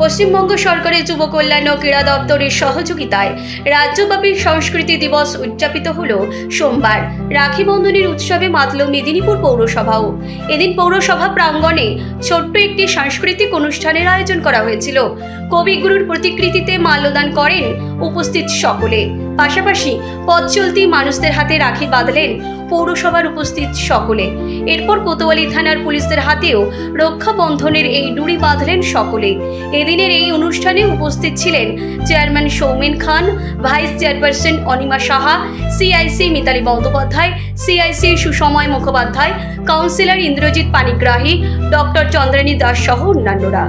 পশ্চিমবঙ্গ সরকারের যুব কল্যাণ ও ক্রীড়া দপ্তরের সহযোগিতায় রাজ্যব্যাপী সংস্কৃতি দিবস উদযাপিত হল সোমবার। রাখি বন্ধনের উৎসবে মাতল মেদিনীপুর পৌরসভাও। এদিন পৌরসভা প্রাঙ্গণে ছোট্ট একটি সাংস্কৃতিক অনুষ্ঠানের আয়োজন করা হয়েছিল। কবিগুরুর প্রতিকৃতিতে মাল্যদান করেন উপস্থিত সকলে। পাশাপাশি পথ চলতি মানুষদের হাতে রাখি বাঁধলেন পৌরসভার উপস্থিত সকলে। এরপর কোতোয়ালি থানার পুলিশদের হাতেও রক্ষা বন্ধনের এই ডুরি বাঁধলেন সকলে। এদিনের এই অনুষ্ঠানে উপস্থিত ছিলেন chairman Soumen Khan, vice chairperson Anima Saha CIC Mitali Bandyopadhyay CIC Susamay Mukhopadhyay, councillor Indrajit Panigrahi, doctor Chandrani Das সহ অন্যান্যরা।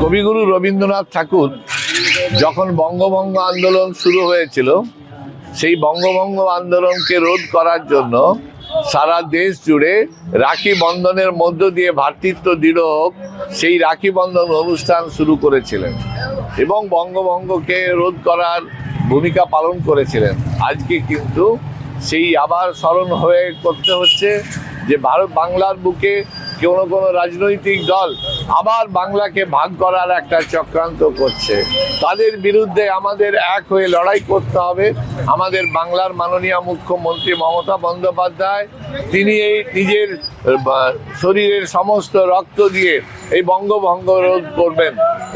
কবিগুরু রবীন্দ্রনাথ ঠাকুর যখন বঙ্গভঙ্গ আন্দোলন শুরু হয়েছিল, সেই বঙ্গভঙ্গ আন্দোলনকে রোধ করার জন্য সারা দেশ জুড়ে রাখি বন্ধনের মধ্য দিয়ে ভ্রাতৃত্ব দৃঢ় হোক, সেই রাখি বন্ধন অনুষ্ঠান শুরু করেছিলেন এবং বঙ্গভঙ্গকে রোধ করার ভূমিকা পালন করেছিলেন। আজকে কিন্তু সেই আবার স্মরণ হয়ে করতে হচ্ছে যে ভারত বাংলার বুকে কোনো কোনো রাজনৈতিক দল আবার বাংলাকে ভাগ করার একটা চক্রান্ত করছে। তাদের বিরুদ্ধে আমাদের এক হয়ে লড়াই করতে হবে। আমাদের বাংলার মাননীয় মুখ্যমন্ত্রী মমতা বন্দ্যোপাধ্যায়, তিনি এই নিজের শরীরের সমস্ত রক্ত দিয়ে এই বঙ্গভঙ্গ রোধ করবেন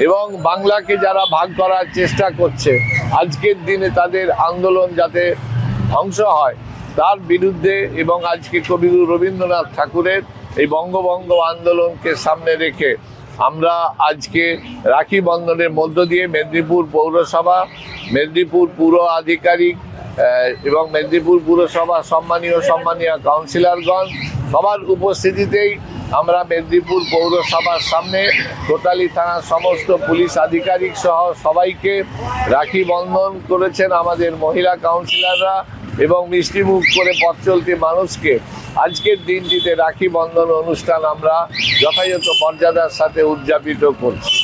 এবং বাংলাকে যারা ভাগ করার চেষ্টা করছে, আজকের দিনে তাদের আন্দোলন যাতে ধ্বংস হয়, তার বিরুদ্ধে এবং আজকে কবিগুরু রবীন্দ্রনাথ ঠাকুরের এই বঙ্গভঙ্গ আন্দোলনকে সামনে রেখে আমরা আজকে রাখি বন্ধনের মধ্য দিয়ে মেদিনীপুর পৌরসভা, মেদিনীপুর পুর আধিকারিক এবং মেদিনীপুর পুরসভা সম্মানীয় সম্মানীয় কাউন্সিলরগণ সবার উপস্থিতিতেই আমরা মেদিনীপুর পৌরসভার সামনে কোটালি থানার সমস্ত পুলিশ আধিকারিক সহ সবাইকে রাখি বন্ধন করেছেন আমাদের মহিলা কাউন্সিলররা এবং মিষ্টিমুখ করে পথ চলতি মানুষকে। আজকের দিনটিতে রাখি বন্ধন অনুষ্ঠান আমরা যথাযথ মর্যাদার সাথে উদযাপিত করছি।